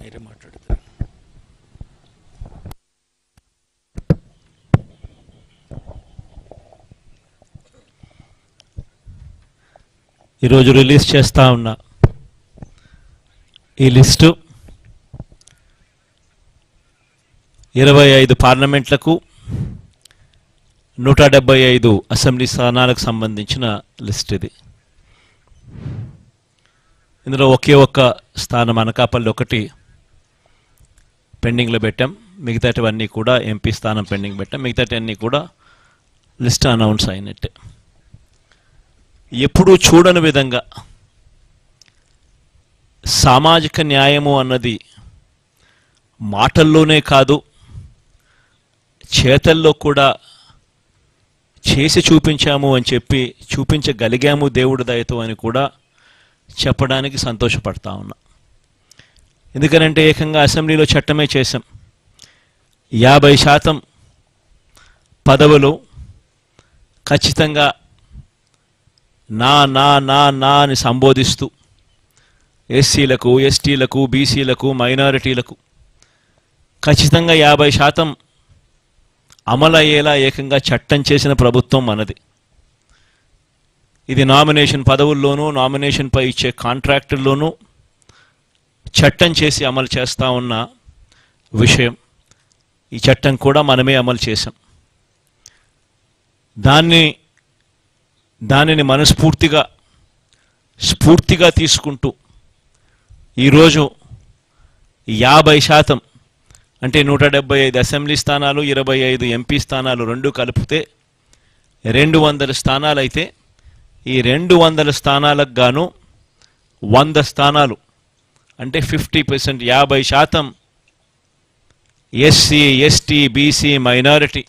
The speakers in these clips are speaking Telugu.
మీరే మాట్లాడతారు. ఈరోజు రిలీజ్ చేస్తూ ఉన్నా ఈ లిస్టు ఇరవై ఐదు పార్లమెంట్లకు నూట డెబ్బై ఐదు అసెంబ్లీ స్థానాలకు సంబంధించిన లిస్ట్ ఇది. ఇందులో ఒకే ఒక్క స్థానం అనకాపల్లి ఒకటి పెండింగ్లో పెట్టాం. మిగతాటివన్నీ కూడా ఎంపీ స్థానం పెండింగ్ పెట్టాం. మిగతాటివన్నీ కూడా లిస్ట్ అనౌన్స్ అయినట్టే. ఎప్పుడూ చూడని విధంగా సామాజిక న్యాయము అన్నది మాటల్లోనే కాదు చేతల్లో కూడా చేసి చూపించాము అని చెప్పి చూపించగలిగాము దేవుడి దయతో అని కూడా చెప్పడానికి సంతోషపడతా ఉన్నా. ఎందుకనంటే ఏకంగా అసెంబ్లీలో చట్టమే చేశాం. యాభై శాతం పదవులు ఖచ్చితంగా నా నా నా నా అని సంబోధిస్తూ ఎస్సీలకు ఎస్టీలకు బీసీలకు మైనారిటీలకు ఖచ్చితంగా యాభై శాతం అమలయ్యేలా ఏకంగా చట్టం చేసిన ప్రభుత్వం మనది. ఇది నామినేషన్ పదవుల్లోనూ నామినేషన్పై ఇచ్చే కాంట్రాక్టుల్లోనూ చట్టం చేసి అమలు చేస్తూ ఉన్న విషయం. ఈ చట్టం కూడా మనమే అమలు చేశాం. దాన్ని దానిని మనస్ఫూర్తిగా స్ఫూర్తిగా తీసుకుంటూ ఈరోజు యాభై శాతం అంటే నూట డెబ్బై ఐదు అసెంబ్లీ స్థానాలు ఇరవై ఐదు ఎంపీ స్థానాలు రెండు కలిపితే రెండు వందల స్థానాలు అయితే ఈ రెండు వందల స్థానాలకు గాను వంద స్థానాలు అంటే ఫిఫ్టీ పర్సెంట్ యాభై శాతం ఎస్సీ ఎస్టీ బీసీ మైనారిటీ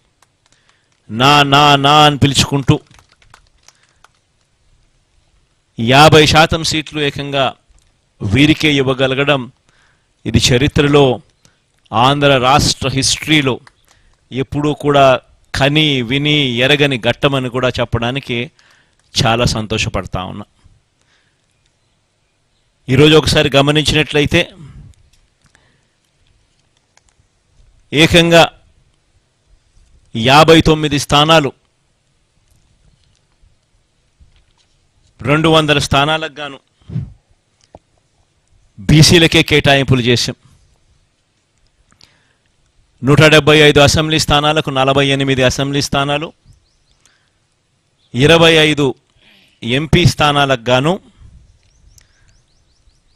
నా నా నా అని పిలుచుకుంటూ యాభై శాతం సీట్లు ఏకంగా వీరికే ఇవ్వగలగడం ఇది చరిత్రలో ఆంధ్ర రాష్ట్ర హిస్టరీలో ఎప్పుడూ కూడా కని విని ఎరగని ఘట్టమని కూడా చెప్పడానికి చాలా సంతోషపడతా ఉన్నా. ఈరోజు ఒకసారి గమనించినట్లయితే ఏకంగా యాభై తొమ్మిది స్థానాలు రెండు వందల స్థానాలకు గాను బీసీలకే కేటాయింపులు చేశాం. నూట డెబ్బై ఐదు అసెంబ్లీ స్థానాలకు నలభై ఎనిమిది అసెంబ్లీ స్థానాలు ఇరవై ఐదు ఎంపీ స్థానాలకు గాను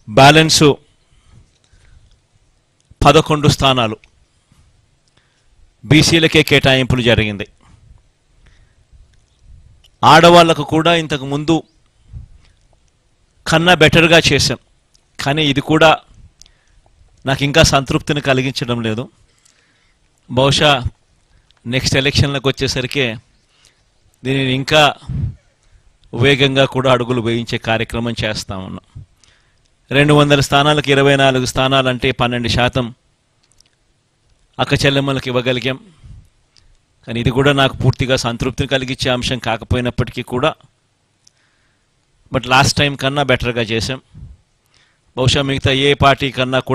బ్యాలెన్సు పదకొండు స్థానాలు. బీసీలకే కేటాయింపులు జరిగింది. ఆడవాళ్ళకు కూడా ఇంతకు ముందు కన్నా బెటర్గా చేశాం. కానీ ఇది కూడా నాకు ఇంకా సంతృప్తిని కలిగించడం లేదు. బహుశా నెక్స్ట్ ఎలక్షన్లకు వచ్చేసరికి దీనిని ఇంకా వేగంగా కూడా అడుగులు వేయించే కార్యక్రమం చేస్తా ఉన్నాం. రెండు వందల స్థానాలకు ఇరవై నాలుగు స్థానాలంటే పన్నెండు శాతం అక్క చెల్లెమ్మలకు ఇవ్వగలిగాం. కానీ ఇది కూడా నాకు పూర్తిగా సంతృప్తిని కలిగించే అంశం కాకపోయినప్పటికీ కూడా. బట్ లాస్ట్ టైం కన్నా బెటర్గా చేసాం బహుశా మిగతా ఏ పార్టీ కన్నా కూడా